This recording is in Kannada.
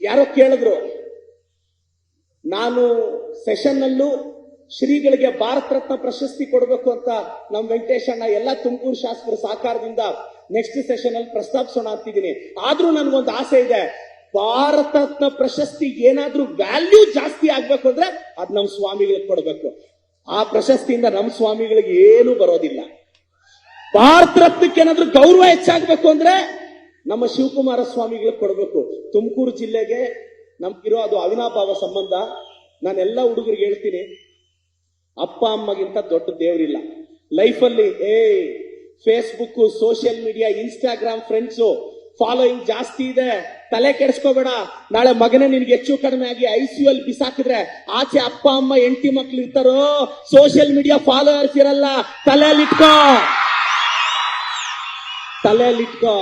ಯಾರೋ ಕೇಳಿದ್ರು, ನಾನು ಸೆಷನ್ ಅಲ್ಲೂ ಶ್ರೀಗಳಿಗೆ ಭಾರತ ರತ್ನ ಪ್ರಶಸ್ತಿ ಕೊಡಬೇಕು ಅಂತ ನಮ್ ವೆಂಕಟೇಶಣ್ಣ ಎಲ್ಲ ತುಮಕೂರು ಶಾಸಕರ ಸಹಕಾರದಿಂದ ನೆಕ್ಸ್ಟ್ ಸೆಷನ್ ಅಲ್ಲಿ ಪ್ರಸ್ತಾಪಿಸೋಣ ಅಂತಿದ್ದೀನಿ. ಆದ್ರೂ ನನ್ಗೊಂದು ಆಸೆ ಇದೆ, ಭಾರತ ರತ್ನ ಪ್ರಶಸ್ತಿ ಏನಾದ್ರೂ ವ್ಯಾಲ್ಯೂ ಜಾಸ್ತಿ ಆಗ್ಬೇಕು ಅಂದ್ರೆ ಅದ್ ನಮ್ ಸ್ವಾಮಿಗಳಿಗೆ ಕೊಡಬೇಕು. ಆ ಪ್ರಶಸ್ತಿಯಿಂದ ನಮ್ ಸ್ವಾಮಿಗಳಿಗೆ ಏನು ಬರೋದಿಲ್ಲ. ಭಾರತ ರತ್ನಕ್ಕೆ ಏನಾದ್ರೂ ಗೌರವ ಹೆಚ್ಚಾಗ್ಬೇಕು ಅಂದ್ರೆ ನಮ್ಮ ಶಿವಕುಮಾರ ಸ್ವಾಮಿಗಳಿಗೆ ಕೊಡಬೇಕು. ತುಮಕೂರು ಜಿಲ್ಲೆಗೆ ನಮ್ಗಿರೋ ಅದು ಅವಿನಾಭಾವ ಸಂಬಂಧ. ನಾನೆಲ್ಲ ಹುಡುಗರಿಗೆ ಹೇಳ್ತೀನಿ. ಅಪ್ಪ, ಅಮ್ಮಗಿಂತ ದೊಡ್ಡ ದೇವರಿಲ್ಲ. ಲೈಫಲ್ಲಿ ಏ Facebook social media Instagram friends following ಜಾಸ್ತಿ ಇದೆ. ತಲೆ ಕೆಡಿಸ್ಕೋಬೇಡ. ನಾಳೆ ಮಗನೇ ನಿನ್ಗೆ ಹೆಚ್ಚು ಕಡಿಮೆ ಆಗಿ ಐ ಸಿ ಅಲ್ಲಿ ಬಿಸಾಕಿದ್ರೆ ಆಚೆ ಅಪ್ಪ, ಅಮ್ಮ ಎಂಟಿ ಮಕ್ಳು ಇರ್ತಾರೋ? ಸೋಷಿಯಲ್ ಮೀಡಿಯಾ ಫಾಲೋವರ್ಸ್ ಇರಲ್ಲ. ತಲೆಯಲ್ಲಿಟ್ಕೋ ತಲೆಯಲ್ಲಿಟ್ಕೋ